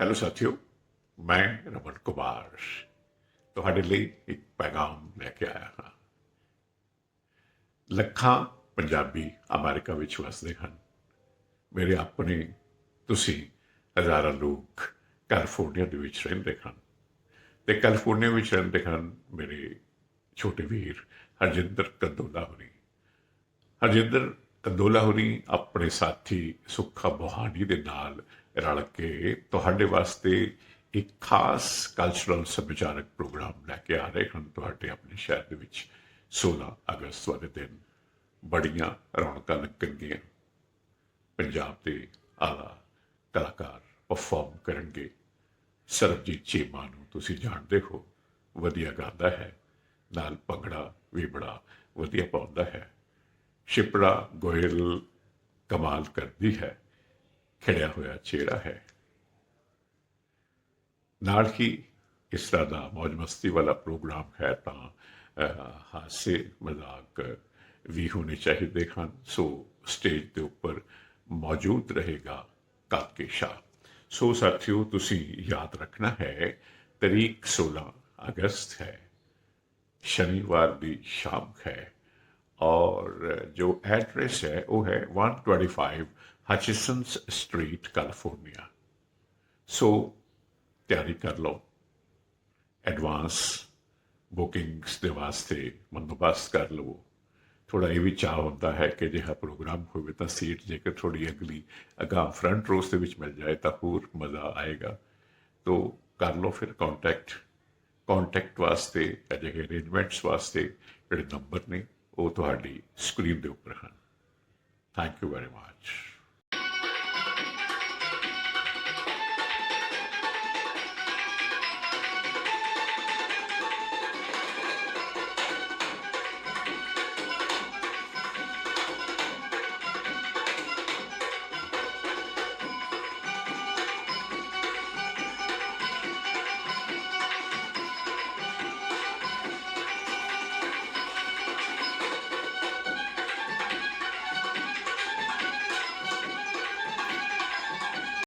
Hello ਸਾਥੀਓ, ਮੈਂ ਰਮਨ ਕੁਮਾਰ। ਤੁਹਾਡੇ ਲਈ ਇੱਕ ਪੈਗਾਮ ਲੈ ਕੇ ਆਇਆ ਹਾਂ। ਲੱਖਾਂ ਪੰਜਾਬੀ ਅਮਰੀਕਾ ਵਿੱਚ ਵਸਦੇ ਹਨ। ਮੇਰੇ ਆਪਣੇ, ਤੁਸੀਂ ਹਜ਼ਾਰਾਂ ਲੋਕ ਕੈਲੀਫੋਰਨੀਆ ਦੇ ਵਿੱਚ ਰਹਿੰਦੇ ਹਨ। ਤੇ ਕੈਲੀਫੋਰਨੀਆ ਵਿੱਚ ਰਹਿੰਦੇ ਹਨ ਮੇਰੇ ਛੋਟੇ ਵੀਰ ਹਰਜਿੰਦਰ ਕੰਦੋਲਾ ਹੋਣੀ ਹਰਜਿੰਦਰ ਕੰਦੋਲਾ ਹੋਣੀ ਆਪਣੇ ਸਾਥੀ ਸੁੱਖਾ ਬੋਹਾਨੀ ਦੇ ਨਾਲ ਰਲ ਕੇ ਤੁਹਾਡੇ ਵਾਸਤੇ ਇੱਕ ਖਾਸ ਕਲਚਰਲ ਸੱਭਿਆਚਾਰਕ ਪ੍ਰੋਗਰਾਮ ਲੈ ਕੇ ਆ ਰਹੇ ਹਨ। ਤੁਹਾਡੇ ਆਪਣੇ ਸ਼ਹਿਰ ਦੇ ਵਿੱਚ 16 ਅਗਸਤ ਵਾਲੇ ਦਿਨ ਬੜੀਆਂ ਰੌਣਕਾਂ ਲੱਗਣਗੀਆਂ। ਪੰਜਾਬ ਦੇ ਆਲਾ ਕਲਾਕਾਰ ਪਰਫਾਰਮ ਕਰਨਗੇ। ਸਰਬਜੀਤ ਚੀਮਾ ਨੂੰ ਤੁਸੀਂ ਜਾਣਦੇ ਹੋ, ਵਧੀਆ ਗਾਉਂਦਾ ਹੈ। ਨਾਲ ਭੰਗੜਾ ਵੀ ਬੜਾ ਵਧੀਆ ਪਾਉਂਦਾ ਹੈ। शिपड़ा गोयल कमाल कर दी है, खड़िया होया चेहरा है। नाल ही इस तरह का मौज मस्ती वाला प्रोग्राम है तो हादसे मज़ाक भी होने चाहिए हैं सो स्टेज के उपर मौजूद रहेगा काके शाह सो साथियों तुम याद रखना है तरीक सोलह अगस्त है, शनिवार की शाम है। और जो एड्रेस है वो है 125 हचिसन स्ट्रीट कैलिफोर्निया सो तैयारी कर लो ਐਡਵਾਂਸ ਬੁਕਿੰਗਸ ਦੇ ਵਾਸਤੇ ਬੰਦੋਬਸਤ ਕਰ ਲਵੋ ਥੋੜਾ ਇਹ ਵੀ ਚਾਹ ਹੁੰਦਾ ਹੈ ਕਿ ਜਿਹੜਾ ਪ੍ਰੋਗਰਾਮ ਹੋਵੇ ਤਾਂ ਸੀਟ ਜੇਕਰ ਥੋੜੀ ਅਗਲੀ ਅਗਾਂਹ ਫਰੰਟ ਰੋਸ ਦੇ ਵਿੱਚ ਮਿਲ ਜਾਏ ਤਾਂ ਹੋਰ ਮਜ਼ਾ ਆਏਗਾ ਤੋ ਕਰ ਲਓ ਫਿਰ ਕੰਟੈਕਟ ਕੰਟੈਕਟ ਵਾਸਤੇ ਅਜਿਹੇ ਅਰੇਂਜਮੈਂਟਸ ਵਾਸਤੇ ਜਿਹੜੇ ਨੰਬਰ ਨੇ ਉਹ ਤੁਹਾਡੀ ਸਕਰੀਨ ਦੇ ਉੱਪਰ ਹਨ। Thank you very much